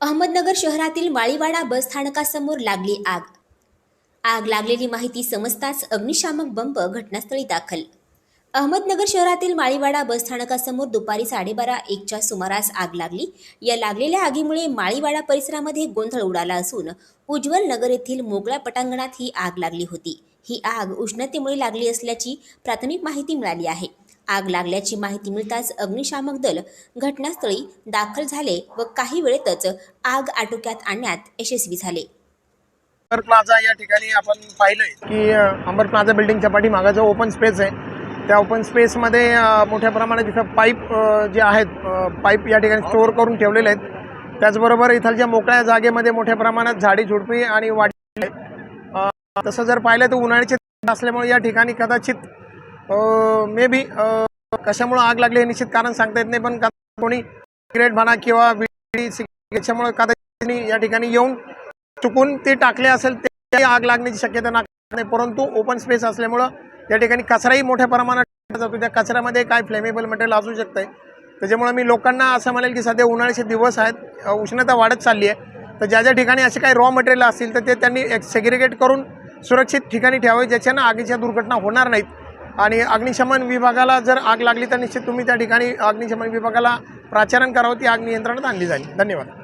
अहमदनगर शहरातील माळीवाडा बस स्थानकासमोर लागली आग. आग लागलेली माहिती समजताच अग्निशामक बंब घटनास्थळी दाखल. अहमदनगर शहरातील माळीवाडा बस स्थानकासमोर दुपारी साडेबारा एकच्या सुमारास आग लागली. या लागलेल्या आगीमुळे माळीवाडा परिसरामध्ये गोंधळ उडाला असून उज्ज्वल नगर येथील मोकळ्या पटांगणात ही आग लागली होती. ही आग उष्णतेमुळे लागली असल्याची प्राथमिक माहिती मिळाली आहे. आग लागल्याची माहिती मिळताच अग्निशामक दल घटनास्थळी दाखल झाले व काही वेळेतच आग आटोक्यात आणण्यात यशस्वी झाले. अंबर प्लाझा या ठिकाणी आपण पाहिलंय की अंबर प्लाझा बिल्डिंगच्या पाठीमागं जो ओपन स्पेस आहे त्या ओपन स्पेसमध्ये मोठ्या प्रमाणात इथं पाईप जे आहेत पाईप या ठिकाणी स्टोअर करून ठेवलेले आहेत. त्याचबरोबर इथलच्या मोकळ्या जागेमध्ये मोठ्या प्रमाणात झाडी झुडपी आणि वाढ तसं जर पाहिलं तर उन्हाळ्याचे असल्यामुळे या ठिकाणी कदाचित मे बी कशामुळं आग लागली हे निश्चित कारण सांगता येत नाही पण कोणी सिगरेट म्हणा किंवा बिडी याच्यामुळे कदाचित या ठिकाणी येऊन चुकून ते टाकले असेल ते आग लागण्याची शक्यता नाही. परंतु ओपन स्पेस असल्यामुळं या ठिकाणी कचराही मोठ्या प्रमाणात जातो. त्या कचऱ्यामध्ये काय फ्लेमेबल मटेरियल असू शकतं त्याच्यामुळे मी लोकांना असं म्हणेल की सध्या उन्हाळ्याचे दिवस आहेत उष्णता वाढत चालली आहे. तर ज्या ज्या ठिकाणी असे काही रॉ मटेरियल असतील तर ते त्यांनी सेग्रिगेट करून सुरक्षित ठिकाणी ठेवावे ज्याच्यानं आगीच्या दुर्घटना होणार नाहीत. आणि अग्निशमन विभागाला जर आग लागली तर निश्चित तुम्ही त्या ठिकाणी अग्निशमन विभागाला प्राचारण करावं ती आग नियंत्रणात आणली जाईल. धन्यवाद.